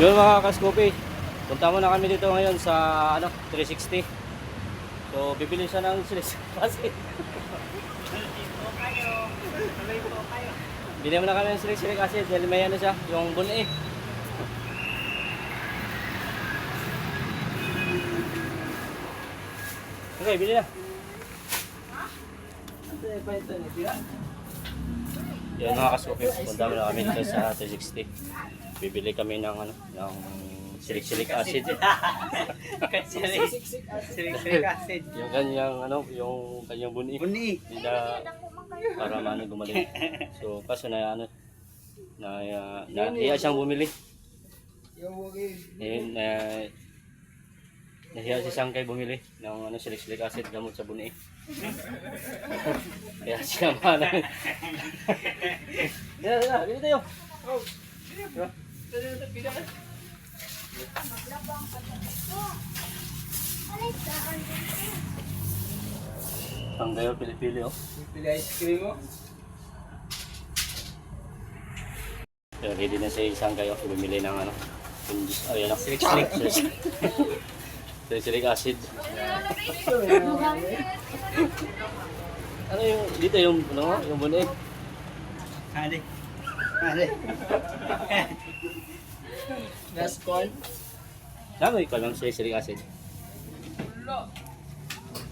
Yun mga kaskopi, punta muna kami dito ngayon sa ano, 360. So, bibili siya ng silis kasi. Bili mo na kami ng silis kasi dahil may ano siya, yung buni. Okay, bili na. Yan mga kaskopi, punta muna kami dito sa 360. Bibili kami ng ano, ng silik-silik acid. Sirik-sirik acid. yung kanyang ano, yung kanyang buni. Buni. Hindi na para maano gumaling. So kaso na ano na uh, na iya siyang bumili. Eh, na nahiya si Sangkay bumili ng ano silik-silik acid gamot sa buni. Kaya siya mana. Dito, dito, dito tayo. Sangkay oh, pili-pili oh. Pili ice cream mo. Pero ready na si Sangkay oh, bumili ng ano. Juice, oh yan oh. Silik acid. Ano yung dito yung ano yung buni? Hali. Hali. Gaskon. Dami ko lang silik acid.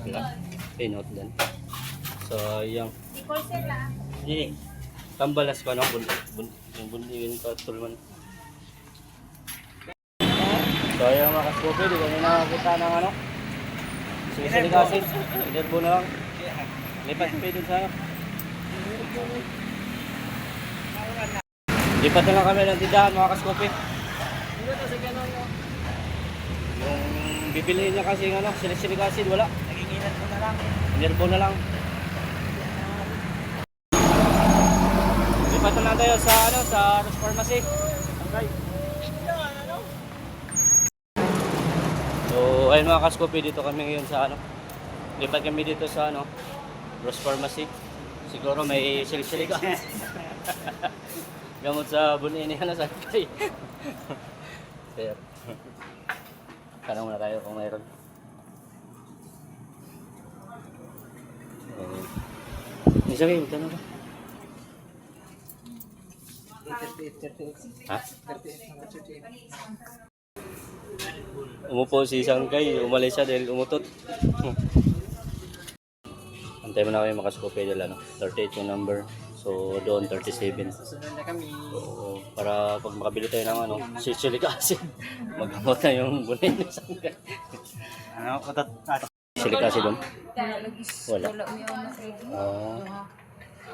Wala. Okay, note dan. So, yung Dili. tambalas ko ano bun bun yung bun yung katulman. So, yung mga kaskope, di kami nakakita ng ano. Silik acid. Inerbo na lang. Lipat pa dun sa ano. Lipat na lang kami ng tindahan mga kaskope. Yung bibili niya kasi ng ano, silik-silik acid, wala. Naginginan mo na lang. Nerbo na lang. Lipat na lang tayo sa ano, sa Rose Pharmacy. Okay. So, ayun mga kaskopi, dito kami ngayon sa ano. Lipat kami dito sa ano, Rose Pharmacy. Siguro may silik-silik. Gamot sa bunin niya na sa kay. Sir. Tanong muna tayo kung mayroon. Eh, Isa kayo, tanong ka. 38, 38. Ha? 38, 38. Umupo si Sangkay, umalis siya dahil umutot. Antay mo na kayo makaskope dahil ano, 38 yung number. So doon 37. Susunod na kami. So, para pag makabili tayo ng ano, silic acid, magamot na yung bunin ni Sangkay. Ano? Utot. Ato. Silic acid doon? Wala. Ah.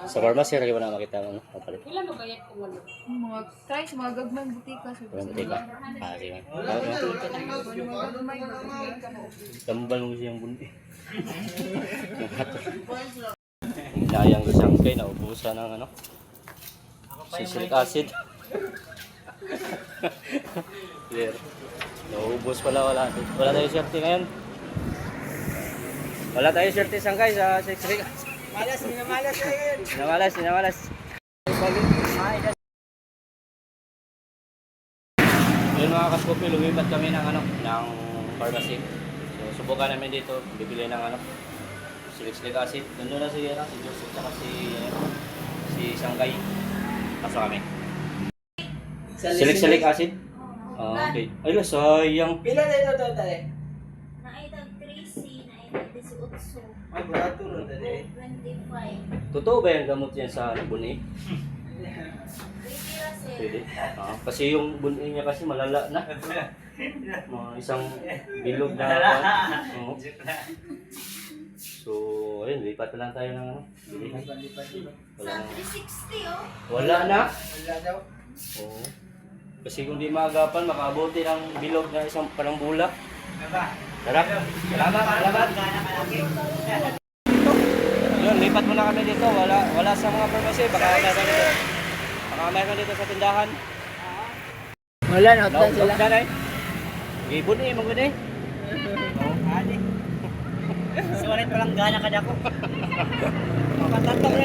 Sa pharmacy, mo na makita ano, kapalit. Mga try sa mga gagmay butika sa Walang butika. Ah, sige. Ah, ah. mga butika. Tambal mo siyang bundi. Inayang ko siyang kay, naubusan ng ano, sisilic acid. Clear. Naubos pala, wala. Wala tayo swerte ngayon. Wala tayo swerte sangkay sa sisilic acid. Malas, minamalas na yun. Sinamalas, sinamalas. Yun mga kaskopi, lumipat kami ng ano, ng pharmacy. So, subukan namin dito, bibili ng ano, silic acid. Nandun na si, ano, si Joseph, saka si, ano, si Sangkay. Pasok kami. Silic acid? Ah, okay. Ay, sayang. Pila na ito ito tali? Naitag 3C, naitag 18, Ay, barato rin tali. 25. Totoo ba yung gamot yan sa buni? Pwede. Ah, kasi yung buni niya kasi malala na. Mga isang bilog na. Oo. So, ayun, lipat na lang tayo ng ano. Bili na. Wala Sa na. 360 oh. Wala na. Wala daw. Oo. Kasi kung di maagapan, makabuti ng bilog na isang panambula. Aba. Tara. Salamat, salamat. Yun, lipat muna kami dito. Wala wala sa mga pharmacy. Baka meron dito. Baka meron dito sa tindahan. Wala na. Laog laog na eh. Gibon eh, mga eh. Ali. Suwalit palang gana ka dako. Makatatang